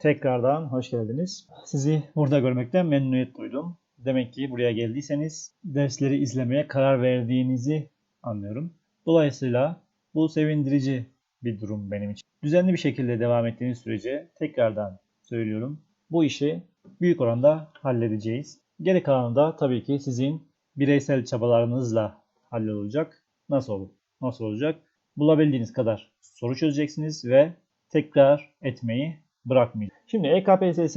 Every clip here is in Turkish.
Tekrardan hoş geldiniz. Sizi burada görmekten memnuniyet duydum. Demek ki buraya geldiyseniz dersleri izlemeye karar verdiğinizi anlıyorum. Dolayısıyla bu sevindirici bir durum benim için. Düzenli bir şekilde devam ettiğiniz sürece tekrardan söylüyorum. Bu işi büyük oranda halledeceğiz. Geri kalanı da tabii ki sizin bireysel çabalarınızla hallolacak. Nasıl olur? Nasıl olacak? Bulabildiğiniz kadar soru çözeceksiniz ve tekrar etmeyi bırakmayın. Şimdi EKPSS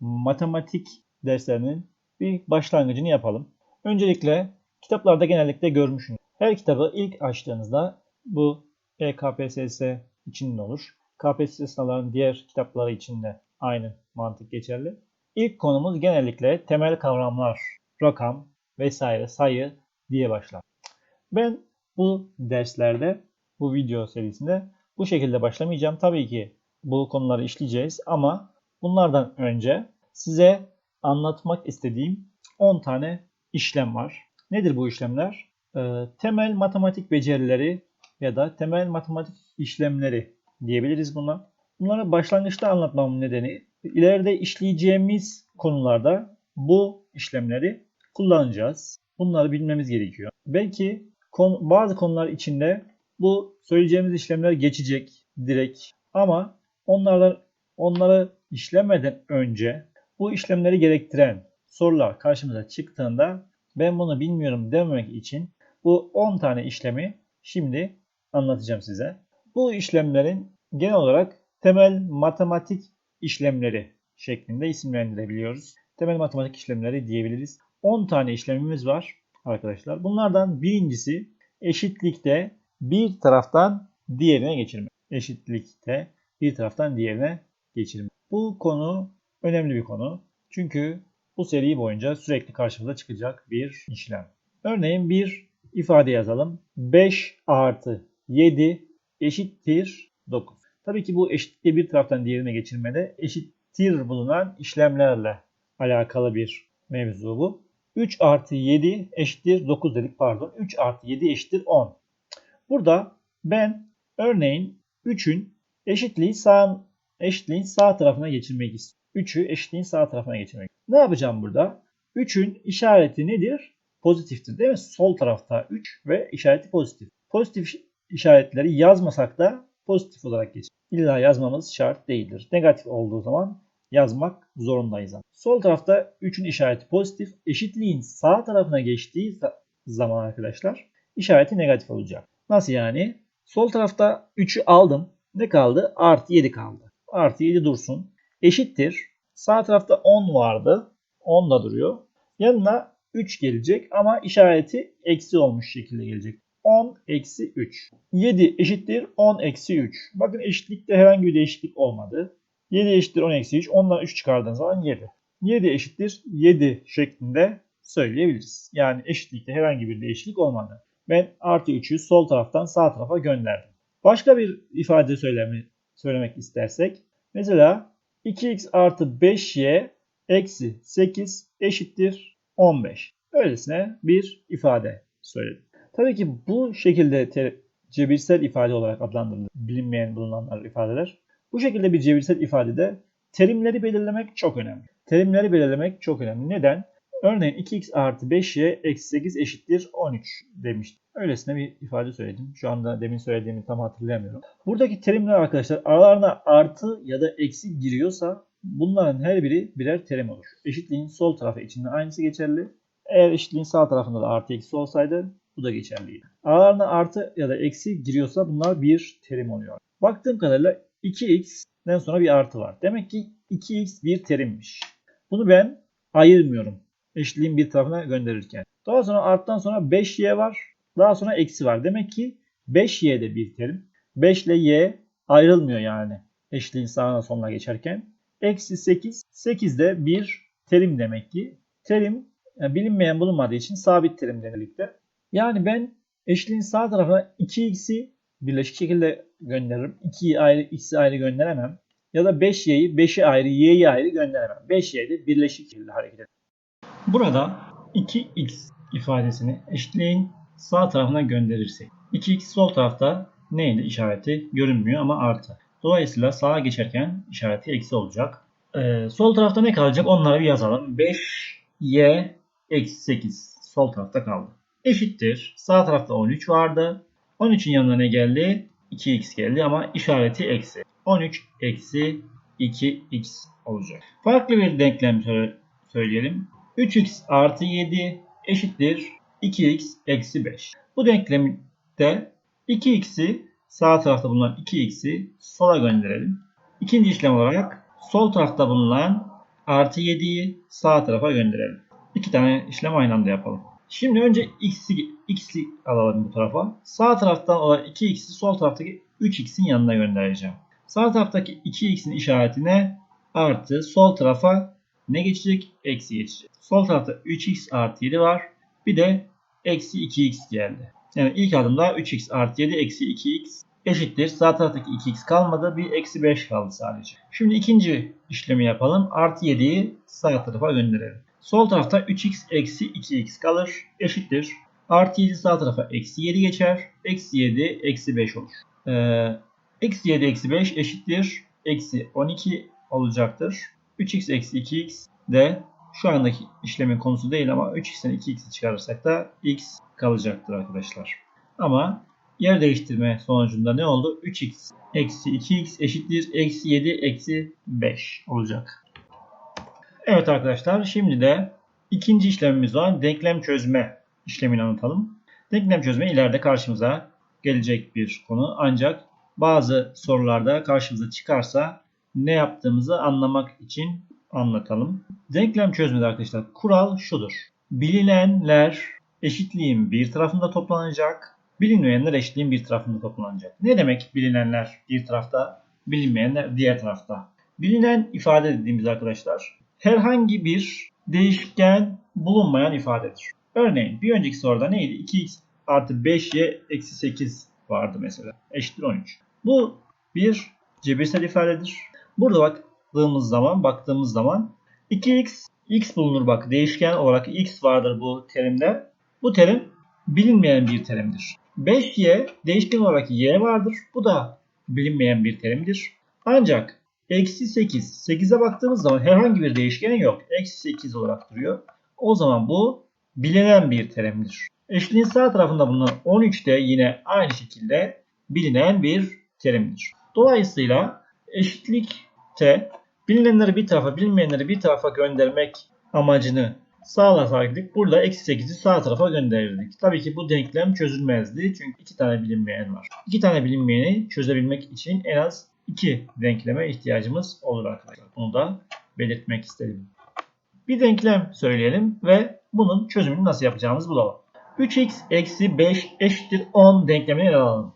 matematik derslerinin bir başlangıcını yapalım. Öncelikle kitaplarda genellikle görmüşsünüz. Her kitabı ilk açtığınızda bu EKPSS için olur. KPSS sınavlarının diğer kitapları için de aynı mantık geçerli. İlk konumuz genellikle temel kavramlar, rakam vesaire, sayı diye başlar. Ben bu derslerde, bu video serisinde bu şekilde başlamayacağım. Tabii ki bu konuları işleyeceğiz ama bunlardan önce size anlatmak istediğim 10 tane işlem var. Nedir bu işlemler? Ee, temel matematik becerileri ya da temel matematik işlemleri diyebiliriz buna. Bunları başlangıçta anlatmamın nedeni ileride işleyeceğimiz konularda bu işlemleri kullanacağız. Bunları bilmemiz gerekiyor. Belki bazı konular içinde bu söyleyeceğimiz işlemler geçecek direkt ama onlardan onları işlemeden önce bu işlemleri gerektiren sorular karşımıza çıktığında ben bunu bilmiyorum dememek için bu 10 tane işlemi şimdi anlatacağım size. Bu işlemlerin genel olarak temel matematik işlemleri şeklinde isimlendirebiliyoruz. Temel matematik işlemleri diyebiliriz. 10 tane işlemimiz var arkadaşlar. Bunlardan birincisi eşitlikte bir taraftan diğerine geçirme. Eşitlikte bir taraftan diğerine geçirme. Bu konu önemli bir konu. Çünkü bu seri boyunca sürekli karşımıza çıkacak bir işlem. Örneğin bir ifade yazalım. 5 artı 7 eşittir 9. Tabii ki bu eşitlikte bir taraftan diğerine geçirmede eşittir bulunan işlemlerle alakalı bir mevzu bu. 3 artı 7 eşittir 9 dedik pardon. 3 artı 7 eşittir 10. Burada ben örneğin 3'ün eşitliği sağ, eşitliğin sağ tarafına geçirmek istiyorum. 3'ü eşitliğin sağ tarafına geçirmek. Ne yapacağım burada? 3'ün işareti nedir? Pozitiftir değil mi? Sol tarafta 3 ve işareti pozitif. Pozitif işaretleri yazmasak da pozitif olarak geçer. İlla yazmamız şart değildir. Negatif olduğu zaman yazmak zorundayız. Sol tarafta 3'ün işareti pozitif. Eşitliğin sağ tarafına geçtiği zaman arkadaşlar işareti negatif olacak. Nasıl yani? Sol tarafta 3'ü aldım. Ne kaldı? Artı 7 kaldı. Artı 7 dursun. Eşittir. Sağ tarafta 10 vardı. 10 da duruyor. Yanına 3 gelecek ama işareti eksi olmuş şekilde gelecek. 10 eksi 3. 7 eşittir 10 eksi 3. Bakın eşitlikte herhangi bir değişiklik olmadı. 7 eşittir 10 eksi 3. Ondan 3 çıkardığınız zaman 7. 7 eşittir 7 şeklinde söyleyebiliriz. Yani eşitlikte herhangi bir değişiklik olmadı. Ben artı 3'ü sol taraftan sağ tarafa gönderdim. Başka bir ifade söylemi, söylemek istersek. Mesela 2x artı 5y eksi 8 eşittir 15. Öylesine bir ifade söyledim. Tabii ki bu şekilde cebirsel ifade olarak adlandırılır. Bilinmeyen bulunanlar ifadeler. Bu şekilde bir cebirsel ifadede terimleri belirlemek çok önemli. Terimleri belirlemek çok önemli. Neden? Örneğin 2x artı 5y eksi 8 eşittir 13 demiştim. Öylesine bir ifade söyledim. Şu anda demin söylediğimi tam hatırlayamıyorum. Buradaki terimler arkadaşlar aralarına artı ya da eksi giriyorsa bunların her biri birer terim olur. Eşitliğin sol tarafı içinde aynısı geçerli. Eğer eşitliğin sağ tarafında da artı eksi olsaydı bu da geçerliydi. Aralarına artı ya da eksi giriyorsa bunlar bir terim oluyor. Baktığım kadarıyla 2x'den sonra bir artı var. Demek ki 2x bir terimmiş. Bunu ben ayırmıyorum. Eşitliğin bir tarafına gönderirken. Daha sonra arttan sonra 5y var. Daha sonra eksi var. Demek ki 5y de bir terim. 5 ile y ayrılmıyor yani. Eşitliğin sağına soluna geçerken. Eksi 8. 8 de bir terim demek ki. Terim yani bilinmeyen bulunmadığı için sabit terim denilikte. Yani ben eşitliğin sağ tarafına 2x'i birleşik şekilde gönderirim. 2'yi ayrı, x'i ayrı gönderemem. Ya da 5y'yi 5'i ayrı, y'yi ayrı gönderemem. 5y de birleşik şekilde hareket eder. Burada 2x ifadesini eşitliğin sağ tarafına gönderirsek. 2x sol tarafta neydi işareti görünmüyor ama artı. Dolayısıyla sağa geçerken işareti eksi olacak. Ee, sol tarafta ne kalacak? Onları bir yazalım. 5y eksi 8 sol tarafta kaldı. Eşittir. Sağ tarafta 13 vardı. 13'ün yanına ne geldi? 2x geldi ama işareti eksi. 13 eksi 2x olacak. Farklı bir denklem söyleyelim. 3x artı 7 eşittir 2x eksi 5. Bu denklemde 2x'i sağ tarafta bulunan 2x'i sola gönderelim. İkinci işlem olarak sol tarafta bulunan artı 7'yi sağ tarafa gönderelim. İki tane işlem aynı anda yapalım. Şimdi önce x'i, x'i alalım bu tarafa. Sağ taraftan olan 2x'i sol taraftaki 3x'in yanına göndereceğim. Sağ taraftaki 2x'in işaretine artı sol tarafa ne geçecek? Eksi geçecek. Sol tarafta 3x artı 7 var. Bir de eksi 2x geldi. Yani ilk adımda 3x artı 7 eksi 2x eşittir. Sağ taraftaki 2x kalmadı. Bir eksi 5 kaldı sadece. Şimdi ikinci işlemi yapalım. Artı 7'yi sağ tarafa gönderelim. Sol tarafta 3x eksi 2x kalır. Eşittir. Artı 7 sağ tarafa eksi 7 geçer. Eksi 7 eksi 5 olur. Ee, eksi 7 eksi 5 eşittir. Eksi 12 olacaktır. 3x eksi 2x de şu andaki işlemin konusu değil ama 3x'ten 2x'i çıkarırsak da x kalacaktır arkadaşlar. Ama yer değiştirme sonucunda ne oldu? 3x eksi 2x eşittir. Eksi 7 eksi 5 olacak. Evet arkadaşlar şimdi de ikinci işlemimiz olan denklem çözme işlemini anlatalım. Denklem çözme ileride karşımıza gelecek bir konu. Ancak bazı sorularda karşımıza çıkarsa ne yaptığımızı anlamak için anlatalım. Denklem çözmede arkadaşlar kural şudur. Bilinenler eşitliğin bir tarafında toplanacak. Bilinmeyenler eşitliğin bir tarafında toplanacak. Ne demek bilinenler bir tarafta, bilinmeyenler diğer tarafta? Bilinen ifade dediğimiz arkadaşlar herhangi bir değişken bulunmayan ifadedir. Örneğin bir önceki soruda neydi? 2x artı 5y eksi 8 vardı mesela. Eşittir 13. Bu bir cebirsel ifadedir. Burada baktığımız zaman baktığımız zaman 2x x bulunur bak değişken olarak x vardır bu terimde. Bu terim bilinmeyen bir terimdir. 5y değişken olarak y vardır. Bu da bilinmeyen bir terimdir. Ancak Eksi 8. 8'e baktığımız zaman herhangi bir değişkeni yok. Eksi 8 olarak duruyor. O zaman bu bilinen bir terimdir. Eşliğin sağ tarafında bulunan 13 de yine aynı şekilde bilinen bir terimdir. Dolayısıyla eşitlikte bilinenleri bir tarafa bilinmeyenleri bir tarafa göndermek amacını sağlasaydık burada eksi 8'i sağ tarafa gönderirdik. Tabii ki bu denklem çözülmezdi çünkü iki tane bilinmeyen var. İki tane bilinmeyeni çözebilmek için en az iki denkleme ihtiyacımız olur arkadaşlar. Bunu da belirtmek istedim. Bir denklem söyleyelim ve bunun çözümünü nasıl yapacağımızı bulalım. 3x eksi 5 eşittir 10 denklemini ele alalım.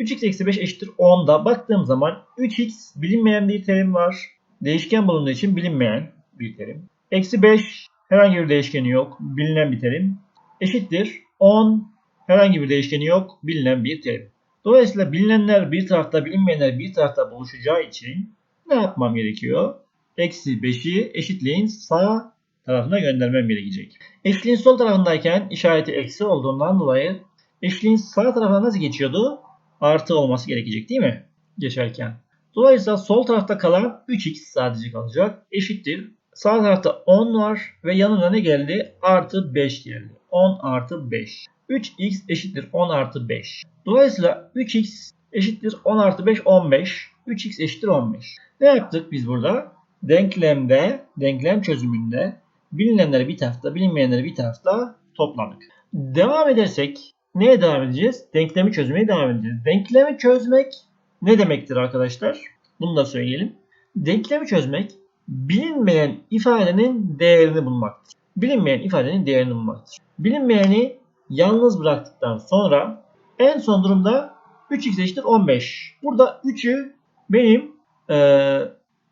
3x eksi 5 eşittir 10'da baktığım zaman 3x bilinmeyen bir terim var. Değişken bulunduğu için bilinmeyen bir terim. Eksi 5 herhangi bir değişkeni yok. Bilinen bir terim. Eşittir 10 herhangi bir değişkeni yok. Bilinen bir terim. Dolayısıyla bilinenler bir tarafta bilinmeyenler bir tarafta buluşacağı için ne yapmam gerekiyor? Eksi 5'i eşitliğin sağ tarafına göndermem gerekecek. Eşitliğin sol tarafındayken işareti eksi olduğundan dolayı eşitliğin sağ tarafına nasıl geçiyordu? Artı olması gerekecek değil mi? Geçerken. Dolayısıyla sol tarafta kalan 3x sadece kalacak. Eşittir. Sağ tarafta 10 var ve yanına ne geldi? Artı 5 geldi. 10 artı 5. 3x eşittir 10 artı 5. Dolayısıyla 3x eşittir 10 artı 5 15. 3x eşittir 15. Ne yaptık biz burada? Denklemde, denklem çözümünde bilinenleri bir tarafta, bilinmeyenleri bir tarafta topladık. Devam edersek neye devam edeceğiz? Denklemi çözmeye devam edeceğiz. Denklemi çözmek ne demektir arkadaşlar? Bunu da söyleyelim. Denklemi çözmek bilinmeyen ifadenin değerini bulmaktır. Bilinmeyen ifadenin değerini bulmaktır. Bilinmeyeni yalnız bıraktıktan sonra en son durumda 3x eşittir 15. Burada 3'ü benim e,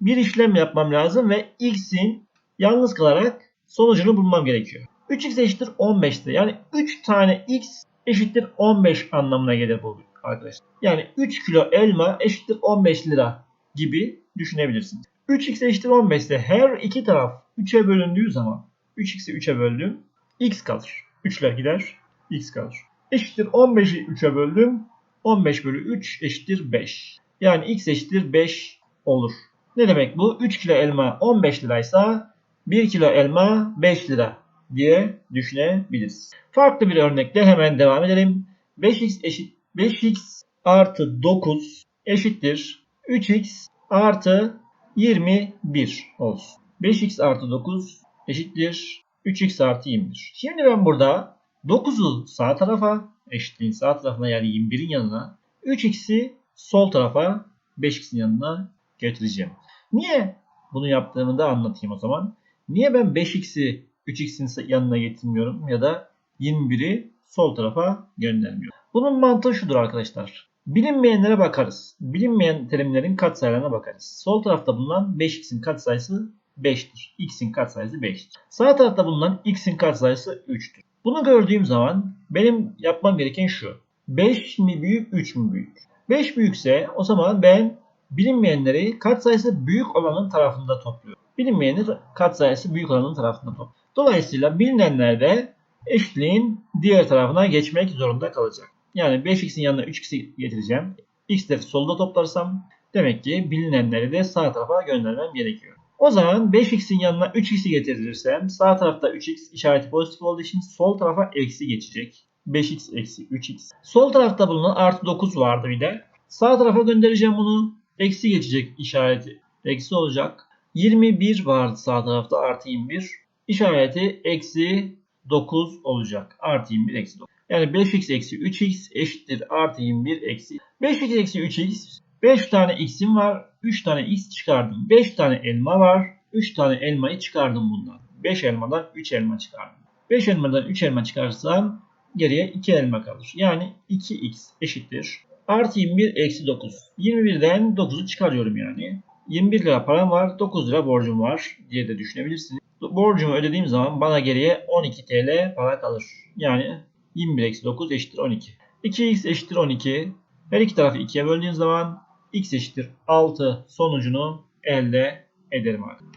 bir işlem yapmam lazım ve x'in yalnız kalarak sonucunu bulmam gerekiyor. 3x eşittir 15'tir. Yani 3 tane x eşittir 15 anlamına gelir bu arkadaşlar. Yani 3 kilo elma eşittir 15 lira gibi düşünebilirsiniz. 3x eşittir 15 ise her iki taraf 3'e bölündüğü zaman 3x'i 3'e böldüm. x kalır. 3'ler gider x kalır. Eşittir 15'i 3'e böldüm. 15 bölü 3 eşittir 5. Yani x eşittir 5 olur. Ne demek bu? 3 kilo elma 15 liraysa 1 kilo elma 5 lira diye düşünebiliriz. Farklı bir örnekle hemen devam edelim. 5x eşit 5x artı 9 eşittir 3x artı 21 olsun. 5x artı 9 eşittir 3x artı 21. Şimdi ben burada 9'u sağ tarafa eşitliğin sağ tarafına yani 21'in yanına 3x'i sol tarafa 5x'in yanına getireceğim. Niye bunu yaptığımı da anlatayım o zaman. Niye ben 5x'i 3x'in yanına getirmiyorum ya da 21'i sol tarafa göndermiyorum. Bunun mantığı şudur arkadaşlar. Bilinmeyenlere bakarız. Bilinmeyen terimlerin katsayılarına bakarız. Sol tarafta bulunan 5x'in katsayısı 5'tir. x'in katsayısı 5'tir. Sağ tarafta bulunan x'in katsayısı 3'tür. Bunu gördüğüm zaman benim yapmam gereken şu. 5 mi büyük 3 mü büyük? 5 büyükse o zaman ben bilinmeyenleri katsayısı büyük olanın tarafında topluyorum. Bilinmeyeni katsayısı büyük olanın tarafında topluyorum. Dolayısıyla bilinenler de eşitliğin diğer tarafına geçmek zorunda kalacak. Yani 5x'in yanına 3x'i getireceğim. x'leri solda toplarsam demek ki bilinenleri de sağ tarafa göndermem gerekiyor. O zaman 5x'in yanına 3x'i getirirsem sağ tarafta 3x işareti pozitif olduğu için sol tarafa eksi geçecek. 5x eksi 3x. Sol tarafta bulunan artı 9 vardı bir de. Sağ tarafa göndereceğim bunu. Eksi geçecek işareti. Eksi olacak. 21 vardı sağ tarafta artı 21. İşareti eksi 9 olacak. Artı 21 eksi 9. Yani 5x eksi 3x eşittir artı 21 eksi. 5x eksi 3x 5 tane x'im var. 3 tane x çıkardım. 5 tane elma var. 3 tane elmayı çıkardım bundan. 5 elmadan 3 elma çıkardım. 5 elmadan 3 elma çıkarsam geriye 2 elma kalır. Yani 2x eşittir. Artı 21 eksi 9. 21'den 9'u çıkarıyorum yani. 21 lira param var. 9 lira borcum var diye de düşünebilirsiniz. Borcumu ödediğim zaman bana geriye 12 TL para kalır. Yani 21 eksi 9 eşittir 12. 2x eşittir 12. Her iki tarafı 2'ye böldüğün zaman x eşittir 6 sonucunu elde ederim abi.